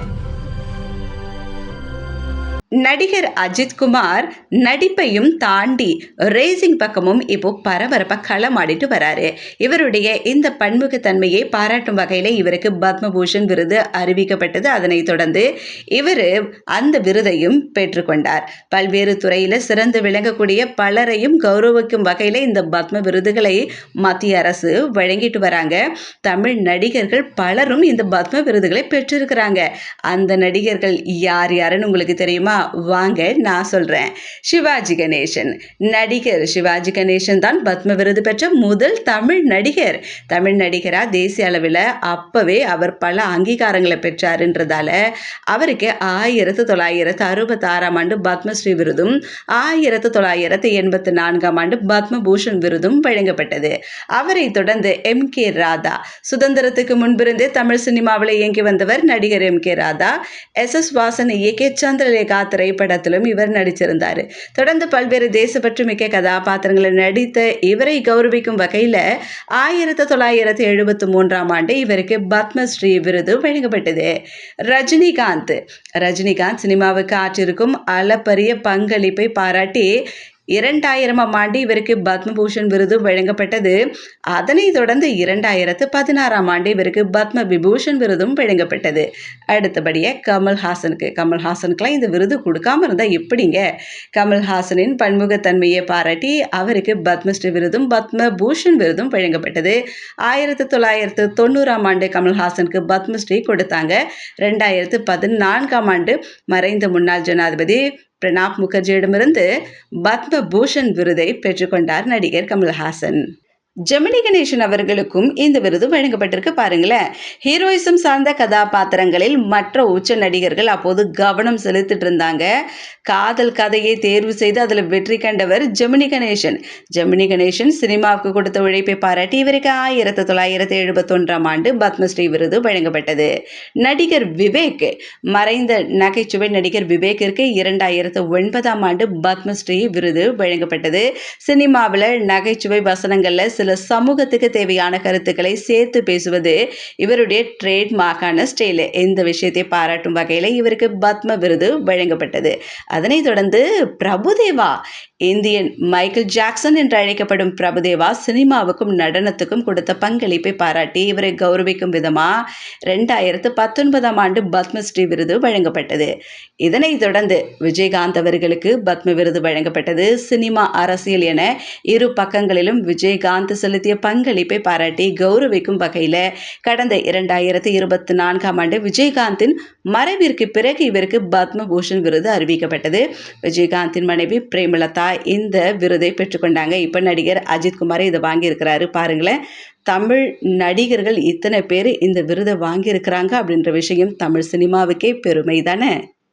Thank you. நடிகர் அஜித்குமார் நடிப்பையும் தாண்டி racing பக்கமும் இப்போ பரபரப்பாக களமாடிட்டு வராரு. இவருடைய இந்த பன்முகத்தன்மையை பாராட்டும் வகையில் இவருக்கு பத்மபூஷன் விருது அறிவிக்கப்பட்டது. அதனைத் தொடர்ந்து இவர் அந்த விருதையும் பெற்றுக்கொண்டார். பல்வேறு துறையில் சிறந்து விளங்கக்கூடிய பலரையும் கௌரவிக்கும் வகையில் இந்த பத்ம விருதுகளை மத்திய அரசு வழங்கிட்டு வராங்க. தமிழ் நடிகர்கள் பலரும் இந்த பத்ம விருதுகளை பெற்றிருக்கிறாங்க. அந்த நடிகர்கள் யார் யாருன்னு உங்களுக்கு தெரியுமா? வாங்க நான் சொல்கிறேன் சிவாஜி கணேசன் நடிகர். சிவாஜி கணேசன் தான் பத்ம விருது பெற்ற முதல் தமிழ் நடிகர். தமிழ் நடிகராக தேசிய அளவில் அப்போவே அவர் பல அங்கீகாரங்களை பெற்றாருன்றதால அவருக்கு ஆயிரத்து தொள்ளாயிரத்து அறுபத்தாறாம் ஆண்டு பத்மஸ்ரீ விருதும் ஆயிரத்து தொள்ளாயிரத்து எண்பத்தி நான்காம் ஆண்டு பத்மபூஷன் விருதும் வழங்கப்பட்டது. அவரை தொடர்ந்து எம். கே. ராதா சுதந்திரத்துக்கு முன்பிருந்தே தமிழ் சினிமாவில் இயங்கி வந்தவர் நடிகர் M. K. Radha S. S. Vasan இயக்கிய சந்திரலேகா திரைப்படத்திலும் இவர் நடிச்சிருந்தார். தொடர்ந்து பல்வேறு தேசப்பற்று மிக்க கதாபாத்திரங்களில் நடித்த இவரை கௌரவிக்கும் வகையில் ஆயிரத்தி தொள்ளாயிரத்தி எழுபத்தி மூன்றாம் ஆண்டு இவருக்கு பத்மஸ்ரீ விருது வழங்கப்பட்டது. ரஜினிகாந்த். ரஜினிகாந்த் சினிமாவுக்கு ஆற்றிருக்கும் அளப்பரிய பங்களிப்பை பாராட்டி இரண்டாயிரமாம் ஆண்டு இவருக்கு பத்மபூஷன் விருது வழங்கப்பட்டது. அதனைத் தொடர்ந்து இரண்டாயிரத்து பதினாறாம் ஆண்டு இவருக்கு பத்ம விபூஷன் விருதும் வழங்கப்பட்டது. அடுத்தபடியாக கமல்ஹாசனுக்கு. கமல்ஹாசனுக்குலாம் இந்த விருது கொடுக்காம இருந்தால் எப்படிங்க? கமல்ஹாசனின் பன்முகத்தன்மையை பாராட்டி அவருக்கு பத்மஸ்ரீ விருதும் பத்ம பூஷன் விருதும் வழங்கப்பட்டது. ஆயிரத்தி தொள்ளாயிரத்து தொண்ணூறாம் ஆண்டு கமல்ஹாசனுக்கு பத்மஸ்ரீ கொடுத்தாங்க. ரெண்டாயிரத்து பதினான்காம் ஆண்டு மறைந்த முன்னாள் ஜனாதிபதி பிரணாப் முகர்ஜியிடமிருந்து பத்ம பூஷன் விருதை பெற்றுக்கொண்டார் நடிகர் கமல்ஹாசன். ஜெமினி கணேசன் அவர்களுக்கும் இந்த விருது வழங்கப்பட்டிருக்கு. பாருங்களேன். ஹீரோயிசம் சார்ந்த கதாபாத்திரங்களில் மற்ற உச்ச நடிகர்கள் அப்போது கவனம் செலுத்திட்டு இருந்தாங்க. காதல் கதையை தேர்வு செய்து அதில் வெற்றி கண்டவர் ஜெமினி கணேசன். ஜெமினி கணேசன் சினிமாவுக்கு கொடுத்த உழைப்பை பாராட்டி இவருக்கு ஆயிரத்தி தொள்ளாயிரத்தி எழுபத்தொன்றாம் ஆண்டு பத்மஸ்ரீ விருது வழங்கப்பட்டது. நடிகர் விவேக் மறைந்த நகைச்சுவை நடிகர் விவேக்கிற்கு இரண்டாயிரத்து ஒன்பதாம் ஆண்டு பத்மஸ்ரீ விருது வழங்கப்பட்டது. சினிமாவில் நகைச்சுவை வசனங்களில் சில சமூகத்துக்கு தேவையான கருத்துக்களை சேர்த்து பேசுவது இவருடைய ட்ரேட்மார்க்கான ஸ்டைலு இந்த விஷயத்தை பாராட்டும் வகையில் இவருக்கு பத்ம விருது வழங்கப்பட்டது. அதனைத் தொடர்ந்து பிரபுதேவா இந்தியன் மைக்கேல் ஜாக்சன் என்று அழைக்கப்படும் பிரபுதேவா சினிமாவுக்கும் நடனத்துக்கும் கொடுத்த பங்களிப்பை பாராட்டி இவரை கௌரவிக்கும் விதமாக ரெண்டாயிரத்து பத்தொன்பதாம் ஆண்டு பத்மஸ்ரீ விருது வழங்கப்பட்டது. இதனைத் தொடர்ந்து விஜயகாந்த் அவர்களுக்கு பத்ம விருது வழங்கப்பட்டது. சினிமா அரசியல் என இரு பக்கங்களிலும் விஜயகாந்த் செலுத்திய பங்களிப்பை பாராட்டி கௌரவிக்கும் வகையில் கடந்த இரண்டாயிரத்தி இருபத்தி நான்காம் ஆண்டு விஜயகாந்தின் மறைவிற்கு பிறகு இவருக்கு பத்மபூஷன் விருது அறிவிக்கப்பட்டது. விஜயகாந்தின் மனைவி பிரேமலதா இந்த விருதை பெற்றுக்கொண்டாங்க இப்போ நடிகர் அஜித்குமார் இதை வாங்கியிருக்கிறாரு. பாருங்களேன் தமிழ் நடிகர்கள் இத்தனை பேர் இந்த விருதை வாங்கியிருக்கிறாங்க அப்படின்ற விஷயம் தமிழ் சினிமாவுக்கே பெருமை தானே